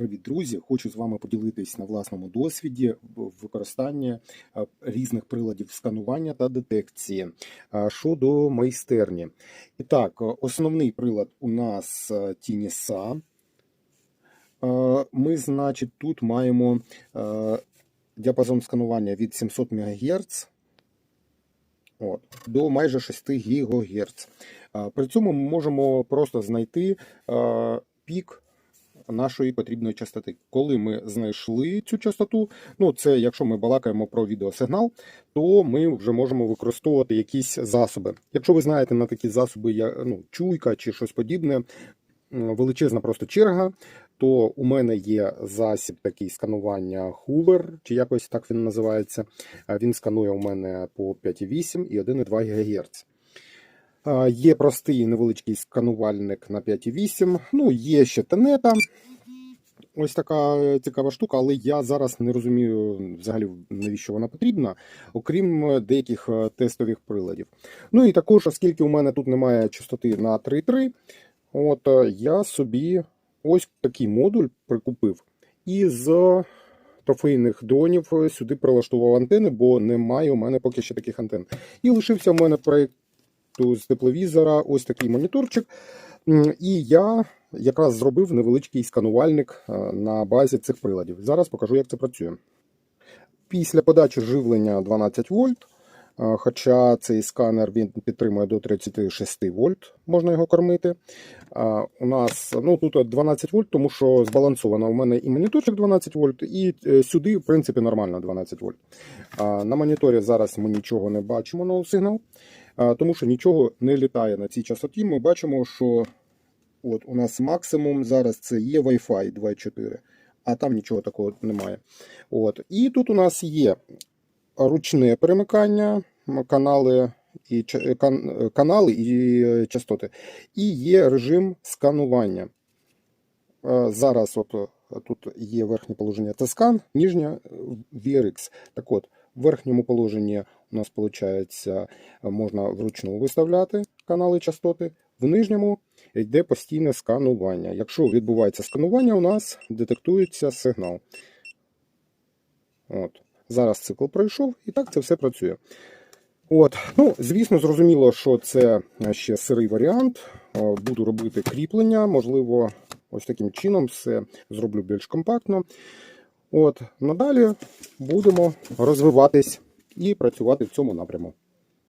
Привіт, друзі! Хочу з вами поділитись на власному досвіді використання е, різних приладів сканування та детекції е, щодо майстерні. І так, е, основний прилад у нас Тініса. Ми, значить, тут маємо діапазон сканування від 700 МГц до майже 6 ГГц. При цьому ми можемо просто знайти пік нашої потрібної частоти. Коли ми знайшли цю частоту, ну це якщо ми балакаємо про відеосигнал, то ми вже можемо використовувати якісь засоби. Якщо ви знаєте на такі засоби, як ну, чуйка чи щось подібне, величезна просто черга, то у мене є засіб такий сканування Hoover, чи якось так він називається. Він сканує у мене по 5,8 і 1,2 ГГц. Є простий невеличкий сканувальник на 5,8. Ну, є ще тенета. Ось така е, цікава штука, але я зараз не розумію взагалі навіщо вона потрібна, окрім е, деяких е, тестових приладів. Ну і також, оскільки у мене тут немає частоти на 3,3, от я собі ось такий модуль прикупив і з трофейних дронів сюди прилаштував антени, бо немає у мене поки що таких антен. І лишився у мене проєкт з тепловізора ось такий моніторчик. І я якраз зробив невеличкий сканувальник е, на базі цих приладів. Зараз покажу, як це працює. Після подачі живлення 12 вольт, е, хоча цей сканер він підтримує до 36 вольт, можна його кормити. У нас ну, тут 12 вольт, тому що збалансовано. У мене і моніторчик 12 вольт, і е, сюди, в принципі, нормально 12 вольт. На моніторі зараз ми нічого не бачимо, no сигнал, тому що нічого не літає на цій частоті. Ми бачимо, що От у нас максимум зараз це є Wi-Fi 2.4, а там нічого такого немає. От. І тут у нас є ручне перемикання, канали і, кан- канали і е, частоти. І є режим сканування. Е, Зараз от, е, тут є верхнє положення це скан, нижнє е, VRX. Так от, в верхньому положенні у нас виходить, можна вручну виставляти канали частоти, в нижньому йде постійне сканування. Якщо відбувається сканування, у нас детектується сигнал. От. Зараз цикл пройшов, і так це все працює. От. Ну, звісно, зрозуміло, що це ще сирий варіант. Е, Буду робити кріплення, можливо, ось таким чином все зроблю більш компактно. От. Надалі будемо розвиватись і працювати в цьому напряму.